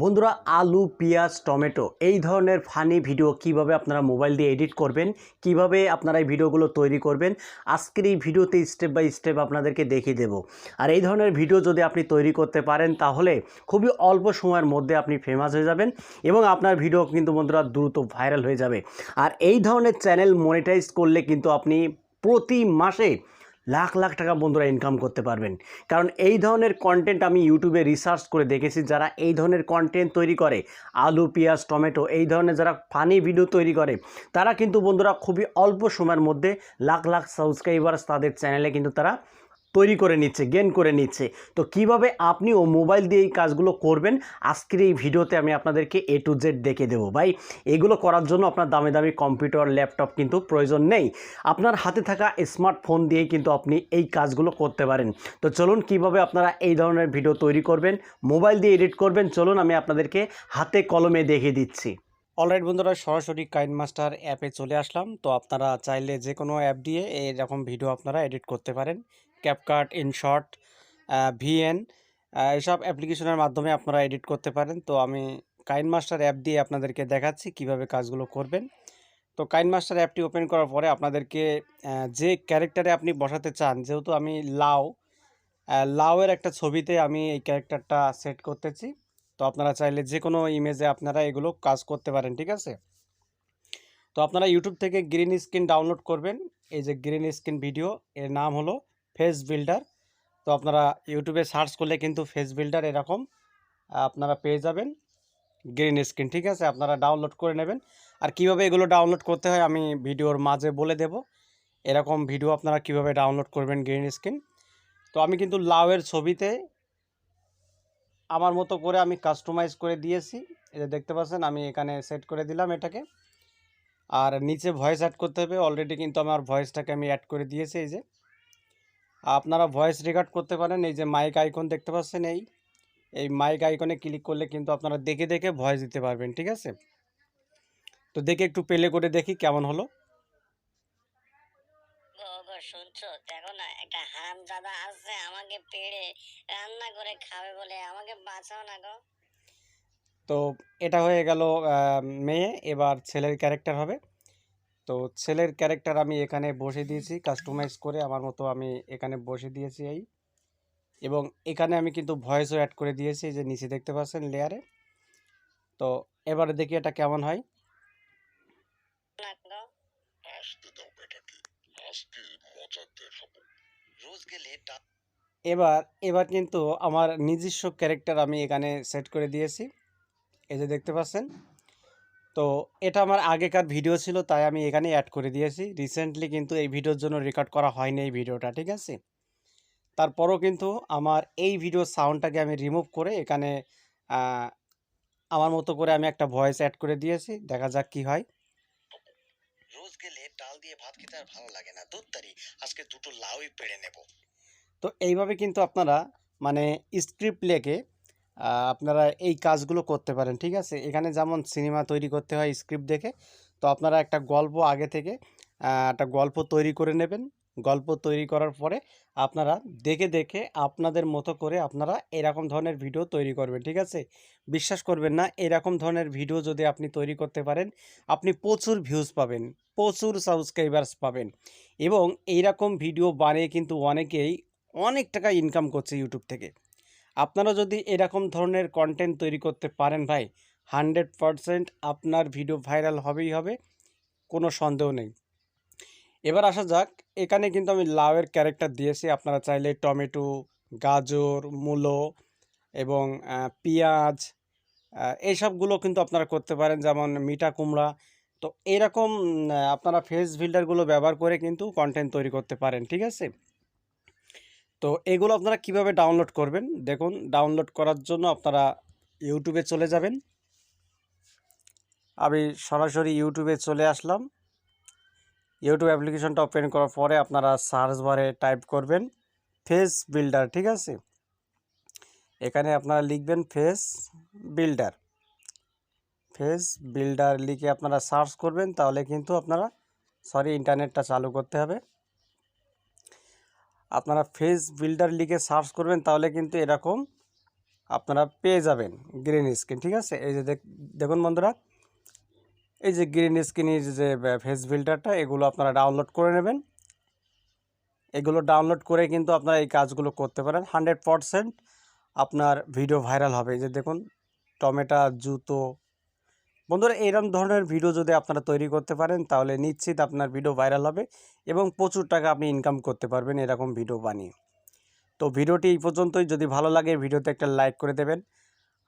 বন্ধুরা, আলু, পেঁয়াজ, টমেটো এই ধরনের ফানি ভিডিও কীভাবে আপনারা মোবাইল দিয়ে এডিট করবেন, কীভাবে আপনারা এই ভিডিওগুলো তৈরি করবেন, আজকের এই ভিডিওতে স্টেপ বাই স্টেপ আপনাদেরকে দেখিয়ে দেব। আর এই ধরনের ভিডিও যদি আপনি তৈরি করতে পারেন, তাহলে খুবই অল্প সময়ের মধ্যে আপনি ফেমাস হয়ে যাবেন এবং আপনার ভিডিও কিন্তু বন্ধুরা দ্রুত ভাইরাল হয়ে যাবে। আর এই ধরনের চ্যানেল মনিটাইজ করলে কিন্তু আপনি প্রতি মাসে লাখ লাখ টাকা বন্ধুরা ইনকাম করতে পারবেন। কারণ এই ধরনের কন্টেন্ট আমি ইউটিউবে রিসার্চ করে দেখেছি, যারা এই ধরনের কন্টেন্ট তৈরি করে, আলু, পেঁয়াজ, টমেটো, এই ধরনের যারা ফানি ভিডিও তৈরি করে, তারা কিন্তু বন্ধুরা খুবই অল্প সময়ের মধ্যে লাখ লাখ সাবস্ক্রাইবার্স তাদের চ্যানেলে কিন্তু তারা তৈরি করে নিচ্ছে গেন করে নিচ্ছে। তো কীভাবে আপনি ও মোবাইল দিয়ে এই কাজগুলো করবেন, আজকের এই ভিডিওতে আমি আপনাদেরকে এ টু জেড দেখে দেবো। ভাই, এগুলো করার জন্য আপনার দামি দামি কম্পিউটার ল্যাপটপ কিন্তু প্রয়োজন নেই। আপনার হাতে থাকা স্মার্টফোন দিয়েই কিন্তু আপনি এই কাজগুলো করতে পারেন। তো চলুন কীভাবে আপনারা এই ধরনের ভিডিও তৈরি করবেন মোবাইল দিয়ে এডিট করবেন, চলুন আমি আপনাদেরকে হাতে কলমে দেখিয়ে দিচ্ছি। অলরাইট বন্ধুরা, সরাসরি কাইন মাস্টার অ্যাপে চলে আসলাম। তো আপনারা চাইলে যে কোনো অ্যাপ দিয়ে এরকম ভিডিও আপনারা এডিট করতে পারেন। ক্যাপকাট ইনশর্ট ভিএন এসব অ্যাপ্লিকেশনের মাধ্যমে আপনারা এডিট করতে পারেন। তো আমি কাইন মাস্টার অ্যাপ দিয়ে আপনাদেরকে দেখাচ্ছি কীভাবে কাজগুলো করবেন। তো কাইন মাস্টার অ্যাপটি ওপেন করার পরে আপনাদেরকে যে ক্যারেক্টারে আপনি বসাতে চান, যেহেতু আমি লাউ লাউয়ের একটা ছবিতে আমি এই ক্যারেক্টারটা সেট করতেছি। তো আপনারা চাইলে যে কোনো ইমেজে আপনারা এগুলো কাজ করতে পারেন, ঠিক আছে? তো আপনারা ইউটিউব থেকে গ্রিন স্ক্রিন ডাউনলোড করবেন। এই যে গ্রিন স্ক্রিন ভিডিও এর নাম হলো ফেস বিল্ডার তো আপনারা ইউটিউবে সার্চ করলে কিন্তু ফেস বিল্ডার এরকম আপনারা পেয়ে যাবেন। গ্রিন স্ক্রিন ঠিক আছে? আপনারা ডাউনলোড করে নেবেন। আর কীভাবে এগুলো ডাউনলোড করতে হয় আমি ভিডিওর মাঝে বলে দেব। এরকম ভিডিও আপনারা কীভাবে ডাউনলোড করবেন গ্রিন স্ক্রিন তো আমি কিন্তু লাউয়ের ছবিতে আমার মতো করে আমি কাস্টমাইজ করে দিয়েছি। যে দেখতে পাচ্ছেন, আমি এখানে সেট করে দিলাম এটাকে। আর নিচে ভয়েস অ্যাড করতে হবে। অলরেডি কিন্তু আমার ভয়েসটাকে আমি অ্যাড করে দিয়েছি, এই যে। আপনারা ভয়েস রেকর্ড করতে পারেন এই যে মাইক আইকন দেখতে পাচ্ছেন এই। এই মাইক আইকনে ক্লিক করলে কিন্তু আপনারা দেখে দেখে ভয়েস দিতে পারবেন ঠিক আছে? তো দেখে একটু পেলে করে দেখি কেমন হলো। শুনছো? দেখো না একটা হারাম দাদা আছে আমাকে পেড়ে রান্না করে খাবে বলে আমাকে বাঁচাও না গো। তো এটা হয়ে গেল মেয়ে এবার ছেলের ক্যারেক্টার হবে। তো ছেলের ক্যারেক্টার আমি এখানে বসে দিয়েছি কাস্টমাইজ করে আমার মতো আমি এখানে বসে দিয়েছি এই। এবং এখানে আমি কিন্তু ভয়েসও অ্যাড করে দিয়েছি যে নিচে দেখতে পাচ্ছেন লেয়ারে তো এবারে দেখি এটা কেমন হয়। এবার এবার কিন্তু আমার নিজস্ব ক্যারেক্টার আমি এখানে সেট করে দিয়েছি। এই যে দেখতে পাচ্ছেন। তো এটা আমার আগেকার ভিডিও ছিল তাই আমি এখানে অ্যাড করে দিয়েছি। রিসেন্টলি কিন্তু এই ভিডিওর জন্য রেকর্ড করা হয়নি এই ভিডিওটা ঠিক আছে? তারপরও কিন্তু আমার এই ভিডিও সাউন্ডটাকে আমি রিমুভ করে এখানে আমার মতো করে আমি একটা ভয়েস অ্যাড করে দিয়েছি। দেখা যাক কি হয়। রোজ গেলে ডাল দিয়ে ভাত খেতে আর ভালো লাগে না। দুধ আজকে দুটো লাউই পেড়ে নেব। তো এইভাবে কিন্তু আপনারা মানে স্ক্রিপ্ট লেখে আপনারা এই কাজগুলো করতে পারেন, ঠিক আছে? এখানে যেমন সিনেমা তৈরি করতে হয় স্ক্রিপ্ট দেখে, তো আপনারা একটা গল্প আগে থেকে একটা গল্প তৈরি করে নেবেন। গল্প তৈরি করার পরে আপনারা দেখে দেখে আপনাদের মতো করে আপনারা এরকম ধরনের ভিডিও তৈরি করবেন, ঠিক আছে? বিশ্বাস করবেন না, এরকম ধরনের ভিডিও যদি আপনি তৈরি করতে পারেন, আপনি প্রচুর ভিউজ পাবেন, প্রচুর সাবস্ক্রাইবার্স পাবেন। এবং এইরকম ভিডিও বানিয়ে কিন্তু অনেকেই অনেক টাকা ইনকাম করছে ইউটিউব থেকে। আপনারা যদি এরকম ধরনের কন্টেন্ট তৈরি করতে পারেন ভাই হান্ড্রেড পারসেন্ট আপনার ভিডিও ভাইরাল হবেই হবে, কোনো সন্দেহ নেই। এবার আসা যাক, এখানে কিন্তু আমি লাউয়ের ক্যারেক্টার দিয়েছি, আপনারা চাইলে টমেটো, গাজর, মূলো এবং পেঁয়াজ এইসবগুলো কিন্তু আপনারা করতে পারেন, যেমন মিঠা কুমড়া। তো এরকম আপনারা ফেস ফিল্টারগুলো ব্যবহার করে কিন্তু কন্টেন্ট তৈরি করতে পারেন, ঠিক আছে? তো এগুলো আপনারা কীভাবে ডাউনলোড করবেন? দেখুন ডাউনলোড করার জন্য আপনারা ইউটিউবে চলে যাবেন। আমি সরাসরি ইউটিউবে চলে আসলাম। ইউটিউব অ্যাপ্লিকেশনটা ওপেন করার পরে আপনারা সার্চ বারে টাইপ করবেন ফেস বিল্ডার ঠিক আছে? এখানে আপনারা লিখবেন ফেস বিল্ডার ফেস বিল্ডার লিখে আপনারা সার্চ করবেন, তাহলে কিন্তু আপনারা সরি ইন্টারনেটটা চালু করতে হবে। আপনারা ফেস বিল্ডার লিখে সার্চ করবেন, তাহলে কিন্তু এরকম আপনারা পেয়ে যাবেন গ্রিন স্ক্রিন, ঠিক আছে? এই যে দেখ- দেখুন বন্ধুরা, এই যে গ্রিন স্ক্রিনের যে ফেস ফিল্টারটা এগুলো আপনারা ডাউনলোড করে নেবেন। এগুলো ডাউনলোড করে কিন্তু আপনারা এই কাজগুলো করতে পারেন। হান্ড্রেড আপনার ভিডিও ভাইরাল হবে। এই যে দেখুন, টমেটা, জুতো বন্ধুরা এরকম ধরনের ভিডিও যদি আপনারা তৈরি করতে পারেন, তাহলে নিশ্চিত আপনার ভিডিও ভাইরাল হবে এবং প্রচুর টাকা আপনি ইনকাম করতে পারবেন এরকম ভিডিও বানিয়ে। তো ভিডিওটি এই পর্যন্তই। যদি ভালো লাগে ভিডিওতে একটা লাইক করে দেবেন।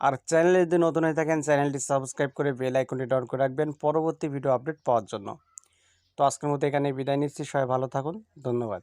আর চ্যানেলে যদি নতুন হয়ে থাকেন চ্যানেলটি সাবস্ক্রাইব করে বেল আইকনটি ডাউন করে রাখবেন পরবর্তী ভিডিও আপডেট পাওয়ার জন্য। তো আজকের মতো এখানে বিদায় নিচ্ছি। সবাই ভালো থাকুন। ধন্যবাদ।